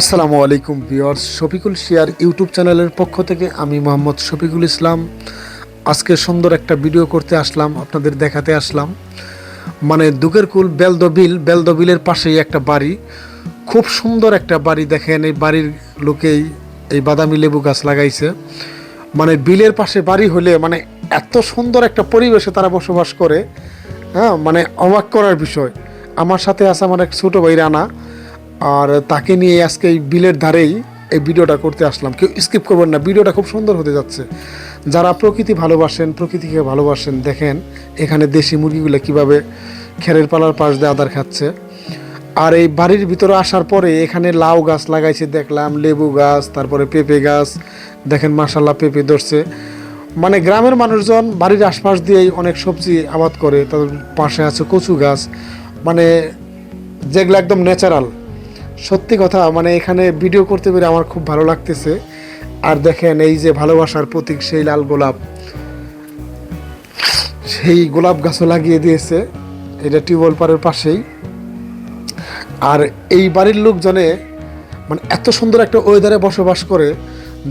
আসসালামু আলাইকুম ভিউয়ার্স, শফিকুল শিয়ার ইউটিউব চ্যানেলের পক্ষ থেকে আমি মোহাম্মদ শফিকুল ইসলাম। আজকে সুন্দর একটা ভিডিও করতে আসলাম, আপনাদের দেখাতে আসলাম। মানে দুকের কুল বেলদবিল, বেলদবিলের পাশেই একটা বাড়ি। খুব সুন্দর একটা বাড়ি, দেখেন এই বাড়ির লোকেই এই বাদামি লেবু গাছ লাগাইছে। মানে বিলের পাশে বাড়ি হলে মানে এত সুন্দর একটা পরিবেশে তারা বসবাস করে। হ্যাঁ মানে অবাক করার বিষয়। আমার সাথে আছে আমার এক ছোটো ভাই রানা। আর তাকে নিয়ে আজকে এই বিলের ধারেই এই ভিডিওটা করতে আসলাম। কেউ স্কিপ করবেন না, ভিডিওটা খুব সুন্দর হতে যাচ্ছে। যারা প্রকৃতি ভালোবাসেন, প্রকৃতিকে ভালোবাসেন, দেখেন এখানে দেশি মুরগিগুলো কীভাবে খেরের পালার পাশ দিয়ে আদার খাচ্ছে। আর এই বাড়ির ভিতরে আসার পরে এখানে লাউ গাছ লাগাইছে, দেখলাম লেবু গাছ, তারপরে পেঁপে গাছ, দেখেন মাসাল্লাহ পেঁপে ধরছে। মানে গ্রামের মানুষজন বাড়ির আশপাশ দিয়েই অনেক সবজি আবাদ করে, তাদের পাশে আছে কচু গাছ। মানে যেগুলো একদম ন্যাচারাল সত্যি কথা মানে এখানে ভিডিও করতে পেরে আমার খুব ভালো লাগতেছে। আর দেখেন, এই যে ভালোবাসার প্রতীক সেই লাল গোলাপ। সেই গোলাপ গাছও লাগিয়ে দিয়েছে, এটা টিউবওয়েল পাড়ের পাশেই। আর এই বাড়ির লোকজনে মানে এত সুন্দর একটা ওয়েদারে বসবাস করে,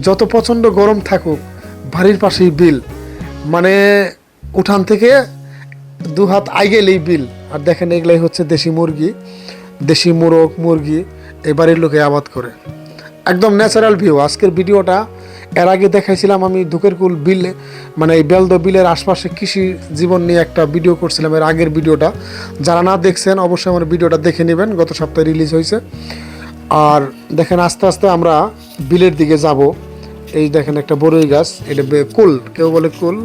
যত প্রচণ্ড গরম থাকুক, বাড়ির পাশেই বিল। মানে উঠান থেকে দু হাত আইগেলেই বিল। আর দেখেন, এগুলাই হচ্ছে দেশি মুরগি, দেশি মোরগ, মুরগি। এই বাড়ির লোকে আবাদ করে। একদম ন্যাচারাল ভিউ আজকের ভিডিওটা, এর আগে দেখাইছিলাম আমি ধুকের কুল বিল মানে এই বেলদ বিলের আশপাশে কৃষি জীবন নিয়ে একটা ভিডিও করছিলাম, এর আগের ভিডিওটা। যারা না দেখছেন, অবশ্যই আমার ভিডিওটা দেখে নেবেন। গত সপ্তাহে রিলিজ হয়েছে। আর দেখেন, আস্তে আস্তে আমরা বিলের দিকে যাব। এই দেখেন একটা বড়ই গাছ, এটা কুল। কেউ বলে কুল,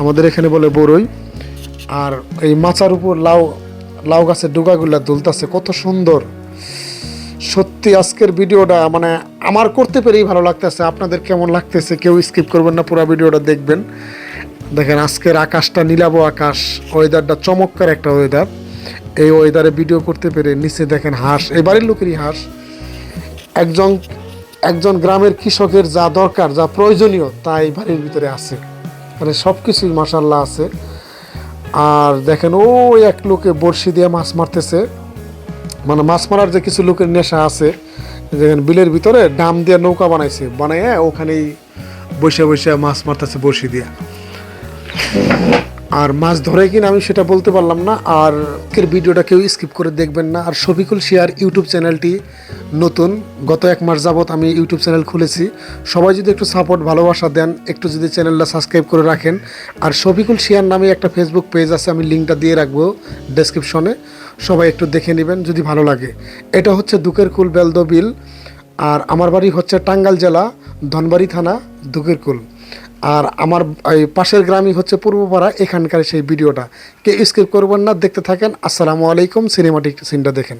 আমাদের এখানে বলে বড়ই আর এই মাচার উপর লাউ লাউ গাছের ডুগাগুলা দুলতাছে। কত সুন্দর। সত্যি আজকের ভিডিওটা মানে আমার করতে পেরেই ভালো লাগতেছে। আপনাদের কেমন লাগতেছে কেউ স্কিপ করবেন না, পুরো ভিডিওটা দেখবেন। দেখেন, আজকের আকাশটা নীলাভ আকাশ ওয়েদারটা চমৎকার একটা ওয়েদার এই ওয়েদারে ভিডিও করতে পেরে নিচে দেখেন হাঁস, এই বাড়ির লোকেরই হাঁস। একজন একজন গ্রামের কৃষকের যা দরকার, যা প্রয়োজনীয় তা এই বাড়ির ভিতরে আছে। মানে সব কিছুই মাসাল্লাহ আছে। আর দেখেন ও এক লোকে বড়শি দিয়ে মাছ মারতেছে। মানে মাছ মারার যে কিছু লোকের নেশা আছে, যেখানে বিলের ভিতরে ডাম দিয়ে নৌকা বানাইছে, বানাইয়া ওখানেই বসে বসে মাছ মারতেছে বড়শি দিয়ে। আর মাছ ধরে কিনা আমি সেটা বলতে পারলাম না, আর আজকের ভিডিওটা কেউ স্কিপ করে দেখবেন না। আর শফিকুল শেয়ার ইউটিউব চ্যানেলটি নতুন, গত এক মাস যাবৎ আমি ইউটিউব চ্যানেল খুলেছি। সবাই যদি একটু সাপোর্ট ভালোবাসা দেন, একটু যদি চ্যানেলটা সাবস্ক্রাইব করে রাখেন। আর শফিকুল শেয়ার নামে একটা ফেসবুক পেজ আছে, আমি লিঙ্কটা দিয়ে রাখব ডেসক্রিপশনে সবাই একটু দেখে নেবেন যদি ভালো লাগে। এটা হচ্ছে দুকের কুল বেলদো বিল আর আমার বাড়ি হচ্ছে টাঙ্গাল জেলা, ধনবাড়ি থানা, দুকের কুল। আর আমার এই পাশের গ্রামই হচ্ছে পূর্বপাড়া, এখানকার সেই ভিডিওটা। কে স্কিপ করবেন না, দেখতে থাকেন। আসসালামু আলাইকুম সিনেমাটিক সিনটা দেখেন।